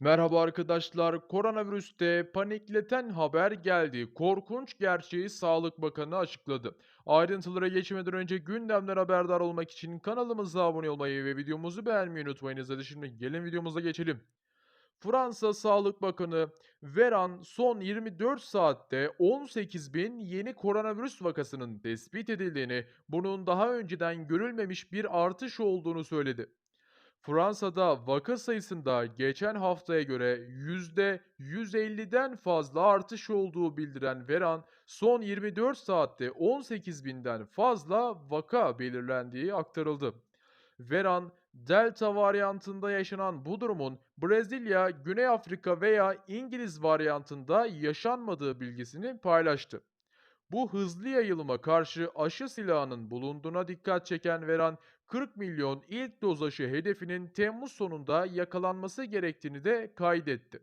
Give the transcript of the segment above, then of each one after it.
Merhaba arkadaşlar. Koronavirüste panikleten haber geldi. Korkunç gerçeği Sağlık Bakanı açıkladı. Ayrıntılara geçmeden önce gündemden haberdar olmak için kanalımıza abone olmayı ve videomuzu beğenmeyi unutmayınız. Hadi şimdi gelin videomuza geçelim. Fransa Sağlık Bakanı Veran son 24 saatte 18 bin yeni koronavirüs vakasının tespit edildiğini, bunun daha önceden görülmemiş bir artış olduğunu söyledi. Fransa'da vaka sayısında geçen haftaya göre %150'den fazla artış olduğu bildiren Veran, son 24 saatte 18 binden fazla vaka belirlendiği aktarıldı. Veran, Delta varyantında yaşanan bu durumun Brezilya, Güney Afrika veya İngiliz varyantında yaşanmadığı bilgisini paylaştı. Bu hızlı yayılıma karşı aşı silahının bulunduğuna dikkat çeken Veran, 40 milyon ilk doz aşı hedefinin Temmuz sonunda yakalanması gerektiğini de kaydetti.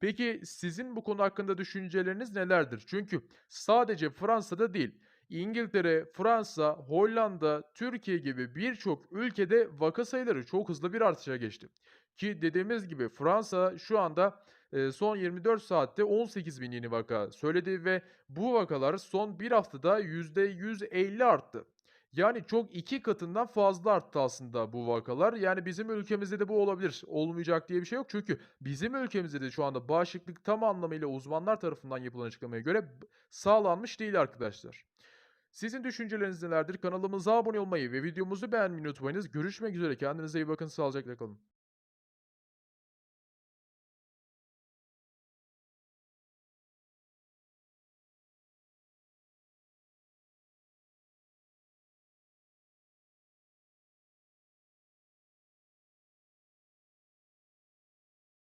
Peki sizin bu konu hakkında düşünceleriniz nelerdir? Çünkü sadece Fransa'da değil, İngiltere, Fransa, Hollanda, Türkiye gibi birçok ülkede vaka sayıları çok hızlı bir artışa geçti. Ki dediğimiz gibi Fransa şu anda son 24 saatte 18 bin yeni vaka söyledi ve bu vakalar son bir haftada %150 arttı. Yani çok 2 katından fazla arttı aslında bu vakalar. Yani bizim ülkemizde de bu olabilir. Olmayacak diye bir şey yok. Çünkü bizim ülkemizde de şu anda bağışıklık tam anlamıyla uzmanlar tarafından yapılan açıklamaya göre sağlanmış değil arkadaşlar. Sizin düşünceleriniz nelerdir? Kanalımıza abone olmayı ve videomuzu beğenmeyi unutmayınız. Görüşmek üzere. Kendinize iyi bakın. Sağlıcakla kalın.